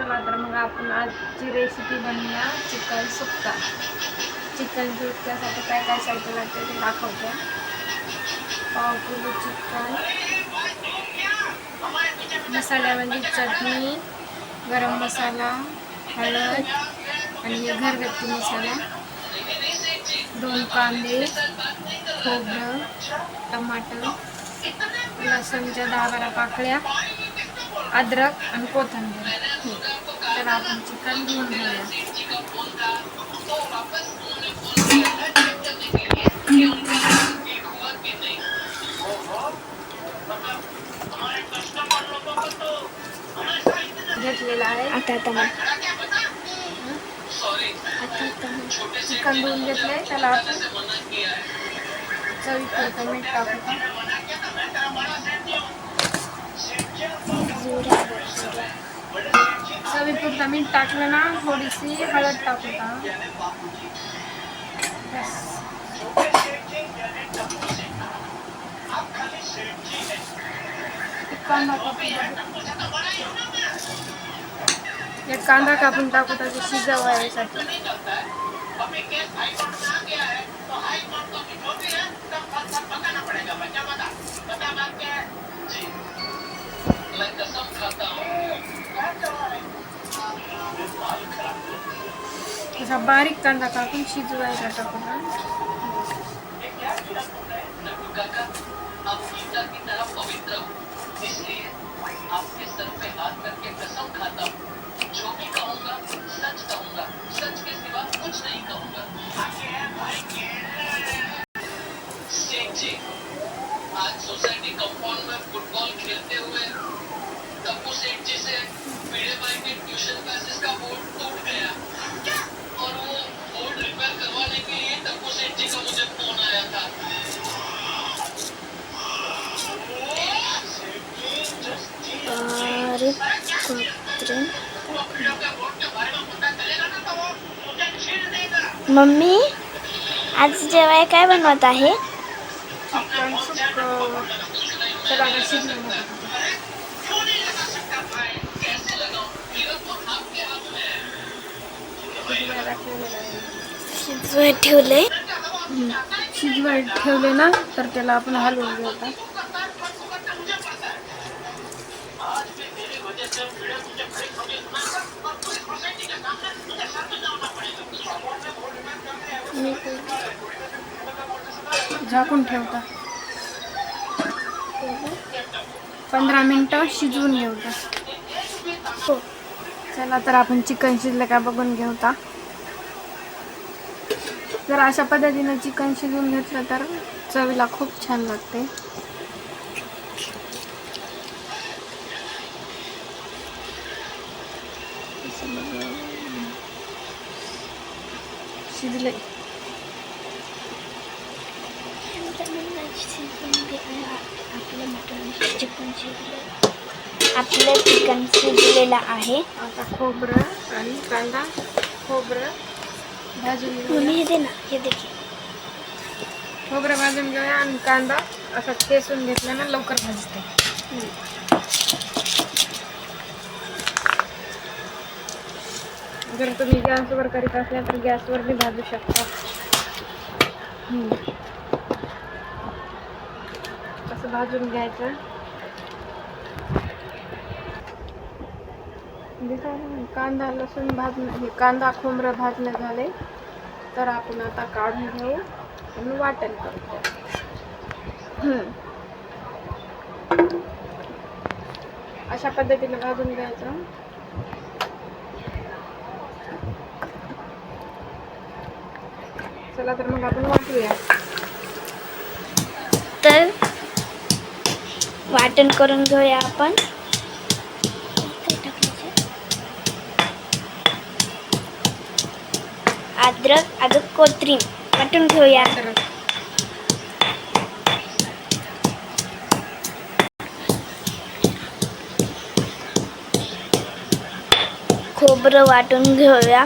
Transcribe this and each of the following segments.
चला तर मग आपण आजची रेसिपी बनवूया चिकन सुक्का. चिकन सुक्क्यासाठी काय काय साहित्य लागतं ते दाखवतो. पाव किलो चिकन. मसाल्यामध्ये म्हणजे चटणी गरम मसाला हळद आणि हे मसाला. दोन कांदे खोबरं टमाटर लसणच्या दहा बारा पाकळ्या. अद्रक आणि कोथिंबीर. तर आपण चिकन घेऊन घेऊया. घेतलेला आहे. आता मग. चिकन धुवून घेतलंय. त्याला आपण चवीपुरतं मीठ टाकू का? जोरावर मीठ टाकलं ना थोडीशी हळद टाकू का बस एक कांदा कापून टाकू. एक कांदा कापून टाकू त्याची शिजवायसाठी असा बारीक कांदा कापून शिजवायला टाकून मम्मी आज जेवाय काय बनवत आहे चिकन सुक्कं चला आता शिजवून घेऊ. शिजवायला ठेवलेलं आहे. शिजवत ठेवले. शिजवायला ठेवले ना तर त्याला आपण हलवून घेऊ आता. झाकून ठेवता. पंधरा मिनटं शिजवून घेऊता हो. चला तर आपण चिकन शिजलं का बघून घेऊता जर अशा पद्धतीने चिकन शिजवून घेतलं तर चवीला खूप छान लागते. शिजलं आपलं चिकन शिजलेलं आहे. आता खोबरं आणि कांदा खोबरं भाजून घेऊया. दे ना हे देखील खोबरं भाजून घेऊया आणि कांदा असा ठेसून घेतला ना लवकर भाजते. जर तुम्ही गॅसवर करीत असल्या तर गॅसवर बी भाजू शकता. असं भाजून घ्यायचं. दिसायला कांदा लसूण भाजणं हे कांदा खोबरं भाजणं झाले. तर आपण आता काढून घेऊ आणि वाटण करतो. अशा पद्धतीने भाजून घ्यायचं. चला तर मग आपण वाटूया. तर वाटण करून घेऊया आपण काय टाकायचं? अद्रक अद्रक कोथिंबीर वाटून घेऊया तर खोबरं वाटून घेऊया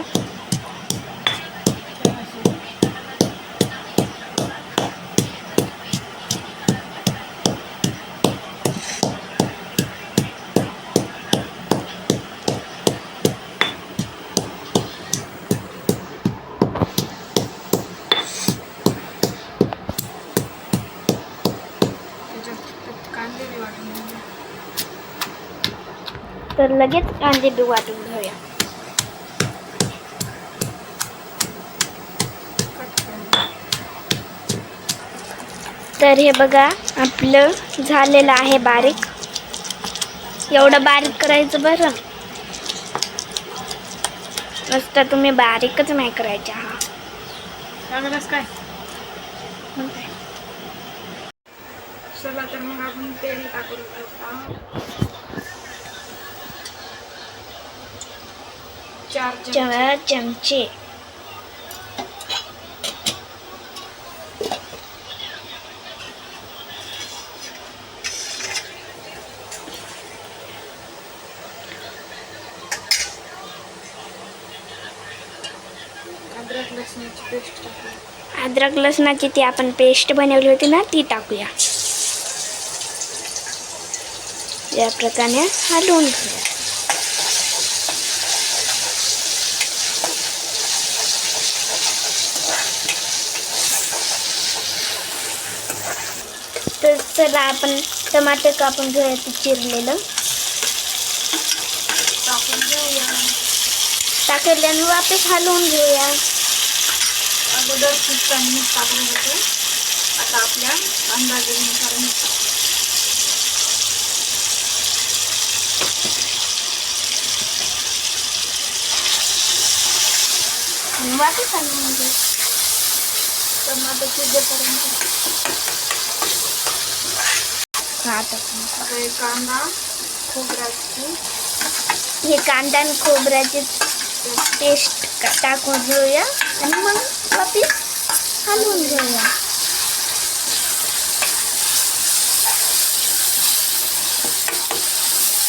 तर लगेच कांदे बी वाटून घेऊया. तर हे बघा आपलं झालेलं आहे बारीक. एवढं बारीक करायचं बरं. नुसतं तुम्ही बारीकच नाही करायच्या हा. काय? तर मग आपण तेल टाकून. चार चमचे. चार चमचे अद्रक लसणाची पेस्ट टाकू अद्रक लसणाची ती आपण पेस्ट बनवली होती ना ती टाकूया या प्रकारे हलवून घेऊया. तर चला आपण टमाटर कापून घेऊया ते चिरलेलं. टाकून टाकल्यानं वापस हलवून घेऊया. अगोदर मीठ टाकलं होतं आता आपल्या अंदाजानुसार वापस घेऊ टमाटर टाकून आता एक कांदा खोबऱ्याची हे? कांदा आणि खोबऱ्याची पेस्ट टाकून घेऊया आणि मग वापिस हलवून घेऊया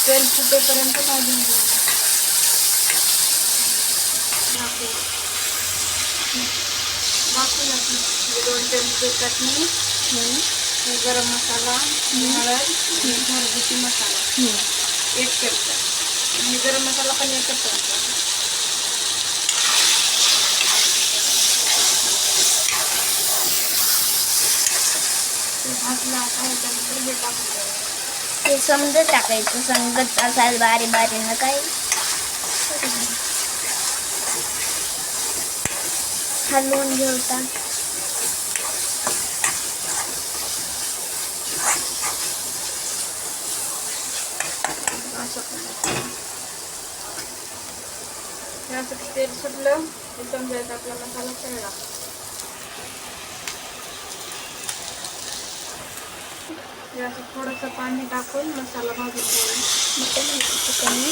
तेल सुटेपर्यंत भाजून घेऊया दोन चमचे चटणी हम्म, हे गरम मसाला हळद घरगुती मसाला. हम्म. एक चमचा आणि गरम मसाला पण एकच चमचा भाजला हे समजत टाकायचं. समजत असाल बारी बारीनं काय हलवून घेऊता. असं तेल सुटलं की समजायचं आपला मसाला तळला हे असं थोडंसं पाणी टाकून मसाला भाजून घ्यायला मटन होतं चिकन.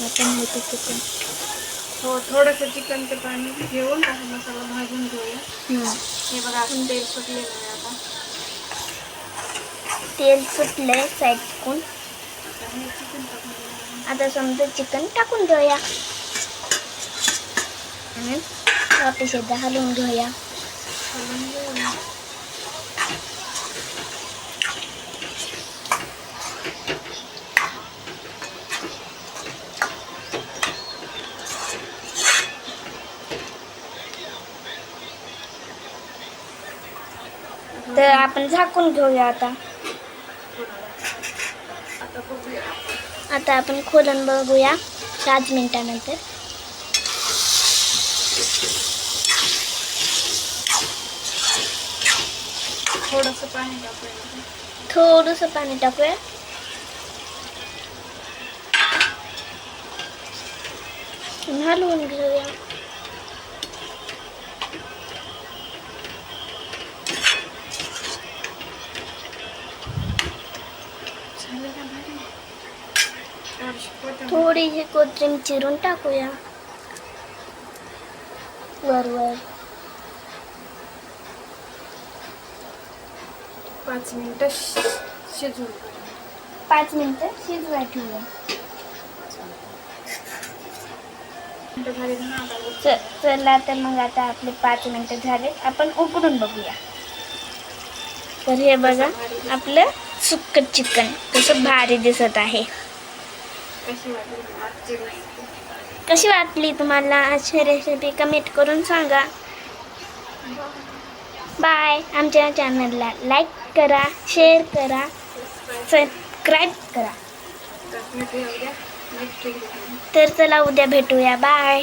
मटन होतं चिकन. हो थोडंसं चिकनचं पाणी घेऊन असं मसाला भाजून घेऊया. हे बघा असं तेल सुटलेलं आहे आता. तेल सुटलंय साईडकून. आता चिकन टाकून देऊया. आता समजा चिकन टाकून घेऊया. आणि वापस एकदा हलवून घेऊया. हलवून घेऊया. तर आपण झाकून घेऊया आता. आता आपण खोलून बघूया पाच मिनिटानंतर. थोडंसं पाणी टाकूया. थोडंसं पाणी टाकूया. हलवून घेऊया झालं का भारी थोडीशी कोथिंबीर. चिरून टाकूया. वर वर पाच मिनिटं शि- शिजवून पाच मिनिटं शिजवाय ठेवूया. च चला तर मग आता आपले पाच मिनिटं झाले आपण उकडून बघूया. तर हे बघा आपलं सुक्क चिकन. कसं भारी दिसत आहे. कशी वाटली तुम्हाला अशी रेसिपी कमेंट करून सांगा. बाय आमच्या चॅनलला लाईक करा शेअर करा सबस्क्राईब करा. तर चला उद्या भेटूया. बाय